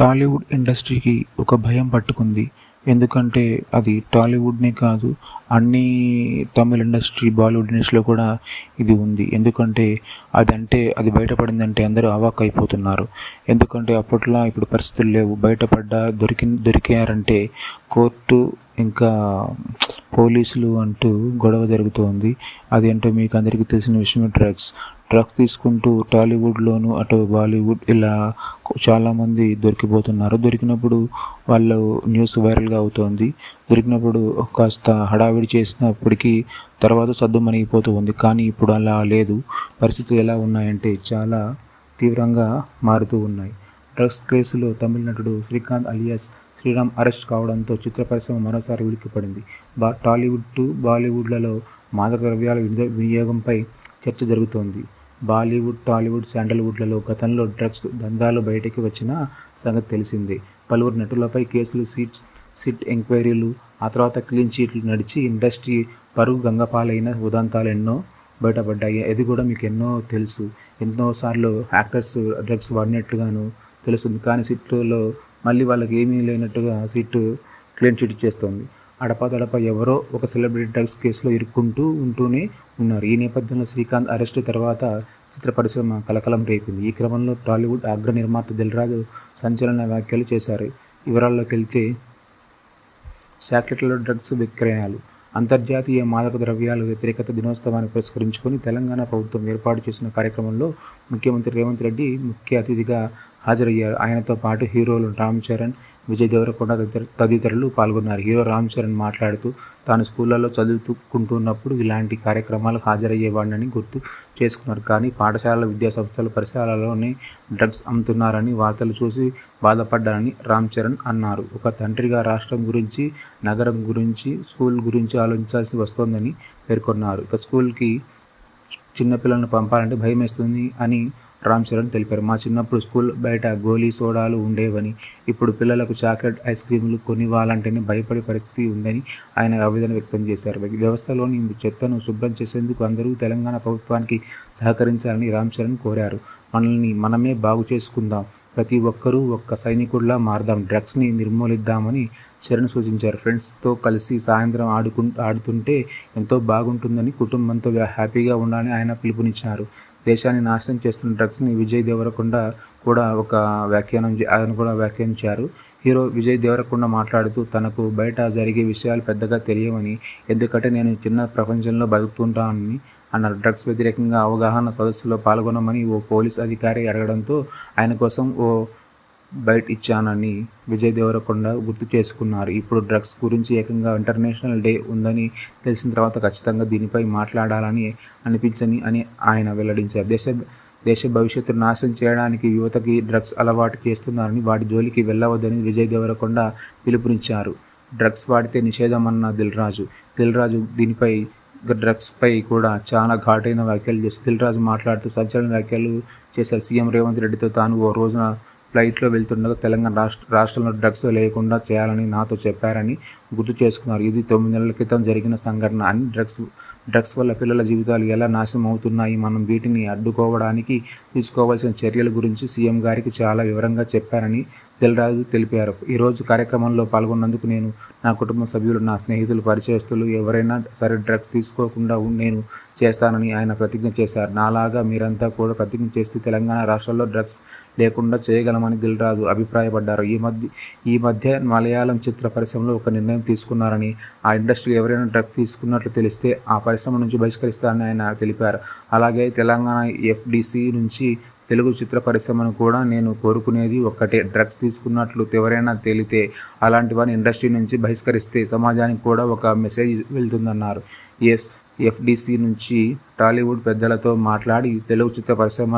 టాలీవుడ్ ఇండస్ట్రీకి ఒక భయం పట్టుకుంది. ఎందుకంటే అది టాలీవుడ్నే కాదు అన్ని తమిళ ఇండస్ట్రీ బాలీవుడ్ ఇండస్ట్రీలో కూడా ఇది ఉంది. ఎందుకంటే అదంటే అది బయటపడిందంటే అందరూ అవాక్ అయిపోతున్నారు ఎందుకంటే అప్పట్లో ఇప్పుడు పరిస్థితులు లేవు. బయటపడ్డా దొరికి దొరికారంటే కోర్టు ఇంకా పోలీసులు అంటూ గొడవ జరుగుతోంది. అది మీకు అందరికీ తెలిసిన విషయమే డ్రగ్స్. డ్రగ్స్ తీసుకుంటూ టాలీవుడ్లోను అటు బాలీవుడ్ ఇలా చాలామంది దొరికిపోతున్నారు. దొరికినప్పుడు వాళ్ళు న్యూస్ వైరల్గా అవుతోంది. దొరికినప్పుడు కాస్త హడావిడి చేసినప్పటికీ తర్వాత సద్దు మణిగిపోతూ ఉంది. కానీ ఇప్పుడు అలా లేదు. పరిస్థితులు ఎలా ఉన్నాయంటే చాలా తీవ్రంగా మారుతూ ఉన్నాయి. డ్రగ్స్ కేసులో తమిళ నటుడు శ్రీకాంత్ అలియాస్ శ్రీరామ్ అరెస్ట్ కావడంతో చిత్ర పరిశ్రమ మరోసారి ఉలిక్కిపడింది. బా టాలీవుడ్ టు బాలీవుడ్లలో మాదక ద్రవ్యాల వినియోగంపై చర్చ జరుగుతోంది. బాలీవుడ్ టాలీవుడ్ శాండల్వుడ్లలో గతంలో డ్రగ్స్ దందాలు బయటికి వచ్చిన సంగతి తెలిసిందే. పలువురు నటులపై కేసులు సీట్ సిట్ ఎంక్వైరీలు ఆ తర్వాత క్లీన్ చీట్లు నడిచి ఇండస్ట్రీ పరుగు గంగపాలైన ఉదంతాలు ఎన్నో బయటపడ్డాయి. అది కూడా మీకు ఎన్నో తెలుసు. ఎన్నోసార్లు యాక్టర్స్ డ్రగ్స్ వాడినట్లుగాను తెలుస్తుంది. కానీ సిట్లో మళ్ళీ వాళ్ళకి ఏమీ లేనట్టుగా సిట్ క్లీన్ చిట్ చేస్తుంది. అడపాదడప ఎవరో ఒక సెలబ్రిటీ డ్రగ్స్ కేసులో ఇరుక్కుంటూ ఉంటూనే ఉన్నారు. ఈ నేపథ్యంలో శ్రీకాంత్ అరెస్టు తర్వాత చిత్ర పరిశ్రమ కలకలం రేపింది. ఈ క్రమంలో టాలీవుడ్ అగ్ర నిర్మాత దిల్రాజు సంచలన వ్యాఖ్యలు చేశారు. వివరాల్లోకి వెళ్తే చాక్లెట్లలో డ్రగ్స్ విక్రయాలు అంతర్జాతీయ మాదక ద్రవ్యాల వ్యతిరేకత దినోత్సవాన్ని పురస్కరించుకొని తెలంగాణ ప్రభుత్వం ఏర్పాటు చేసిన కార్యక్రమంలో ముఖ్యమంత్రి రేవంత్ రెడ్డి ముఖ్య అతిథిగా హాజరయ్యారు. ఆయనతో పాటు హీరోలు రామ్ చరణ్ విజయ్ దేవరకొండ తదితరులు పాల్గొన్నారు. హీరో రామ్ చరణ్ మాట్లాడుతూ తాను స్కూళ్ళలో చదువుకుంటున్నప్పుడు ఇలాంటి కార్యక్రమాలకు హాజరయ్యేవాడినని గుర్తు చేసుకున్నారు. కానీ పాఠశాల విద్యా సంస్థల పరిసరాలలోనే డ్రగ్స్ అమ్ముతున్నారని వార్తలు చూసి బాధపడ్డానని రామ్ చరణ్ అన్నారు. ఒక తండ్రిగా రాష్ట్రం గురించి నగరం గురించి స్కూల్ గురించి ఆలోచించాల్సి వస్తోందని పేర్కొన్నారు. ఇక స్కూల్కి చిన్నపిల్లలను పంపాలంటే భయం వేస్తుంది అని రామ్ చరణ్ తెలిపారు. మా చిన్నప్పుడు స్కూల్ బయట గోలీ సోడాలు ఉండేవని ఇప్పుడు పిల్లలకు చాక్లెట్ ఐస్ క్రీములు కొనివ్వాలంటేనే భయపడే పరిస్థితి ఉందని ఆయన ఆవేదన వ్యక్తం చేశారు. వ్యవస్థలోని చెత్తను శుభ్రం చేసేందుకు అందరూ తెలంగాణ ప్రభుత్వానికి సహకరించాలని రామ్ చరణ్ కోరారు. మనల్ని మనమే బాగు చేసుకుందాం. ప్రతి ఒక్కరూ ఒక్క సైనికుడిలా మారదాం. డ్రగ్స్ని నిర్మూలిద్దామని చరణ్ సూచించారు. ఫ్రెండ్స్తో కలిసి సాయంత్రం ఆడుకు ఆడుతుంటే ఎంతో బాగుంటుందని కుటుంబంతో హ్యాపీగా ఉండాలని ఆయన పిలుపునిచ్చారు. దేశాన్ని నాశనం చేస్తున్న డ్రగ్స్ని విజయ్ దేవరకొండ కూడా ఒక వ్యాఖ్యానం ఆయన కూడా వ్యాఖ్యానించారు. హీరో విజయ్ దేవరకొండ మాట్లాడుతూ తనకు బయట జరిగే విషయాలు పెద్దగా తెలియవని ఎందుకంటే నేను చిన్న ప్రపంచంలో బతుకుతుంటానని అన్నారు. డ్రగ్స్ వ్యతిరేకంగా అవగాహన సదస్సులో పాల్గొనమని ఓ పోలీస్ అధికారి అడగడంతో ఆయన కోసం ఓ బైట్ ఇచ్చానని విజయ్ దేవరకొండ గుర్తు చేసుకున్నారు. ఇప్పుడు డ్రగ్స్ గురించి ఏకంగా ఇంటర్నేషనల్ డే ఉందని తెలిసిన తర్వాత ఖచ్చితంగా దీనిపై మాట్లాడాలని అనిపించని అని ఆయన వెల్లడించారు. దేశ దేశ భవిష్యత్తు నాశనం చేయడానికి యువతకి డ్రగ్స్ అలవాటు చేస్తున్నారని వాటి జోలికి వెళ్ళవద్దని విజయ్ దేవరకొండ పిలుపునిచ్చారు. డ్రగ్స్ వాడితే నిషేధమన్న దిల్రాజు దిల్రాజు దీనిపై డ్రగ్స్పై కూడా చాలా ఘాటైన వ్యాఖ్యలు చేసి దిల్రాజు మాట్లాడుతూ సంచలన వ్యాఖ్యలు చేశారు. సీఎం రేవంత్ రెడ్డితో తాను ఓ రోజున ఫ్లైట్లో వెళ్తుండగా తెలంగాణ రాష్ట్ర రాష్ట్రంలో డ్రగ్స్ లేకుండా చేయాలని నాతో చెప్పారని గుర్తు చేసుకున్నారు. ఇది తొమ్మిది నెలల క్రితం జరిగిన సంఘటన అని డ్రగ్స్ డ్రగ్స్ వల్ల పిల్లల జీవితాలు ఎలా నాశనం అవుతున్నాయి మనం వీటిని అడ్డుకోవడానికి తీసుకోవాల్సిన చర్యల గురించి సీఎం గారికి చాలా వివరంగా చెప్పారని దిల్రాజు తెలిపారు. ఈరోజు కార్యక్రమంలో పాల్గొన్నందుకు నేను నా కుటుంబ సభ్యులు నా స్నేహితులు పరిచయస్తులు ఎవరైనా సరే డ్రగ్స్ తీసుకోకుండా నేను చేస్తానని ఆయన ప్రతిజ్ఞ చేశారు. నాలాగా మీరంతా కూడా ప్రతిజ్ఞ చేస్తే తెలంగాణ రాష్ట్రంలో డ్రగ్స్ లేకుండా చేయగలమని దిల్రాజు అభిప్రాయపడ్డారు. ఈ మధ్య ఈ మధ్య మలయాళం చిత్ర పరిశ్రమలో ఒక నిర్ణయం తీసుకున్నారని ఆ ఇండస్ట్రీ ఎవరైనా డ్రగ్స్ తీసుకున్నట్లు తెలిస్తే ఆ పరిశ్రమ నుంచి బహిష్కరిస్తారని ఆయన తెలిపారు. అలాగే తెలంగాణ ఎఫ్డిసి నుంచి తెలుగు చిత్ర పరిశ్రమను కూడా నేను కోరుకునేది ఒక్కటే. డ్రగ్స్ తీసుకున్నట్లు ఎవరైనా తేలితే అలాంటి వారిని ఇండస్ట్రీ నుంచి బహిష్కరిస్తే సమాజానికి కూడా ఒక మెసేజ్ వెళ్తుందన్నారు. ఎస్ ఎఫ్డిసి నుంచి టాలీవుడ్ పెద్దలతో మాట్లాడి తెలుగు చిత్ర పరిశ్రమ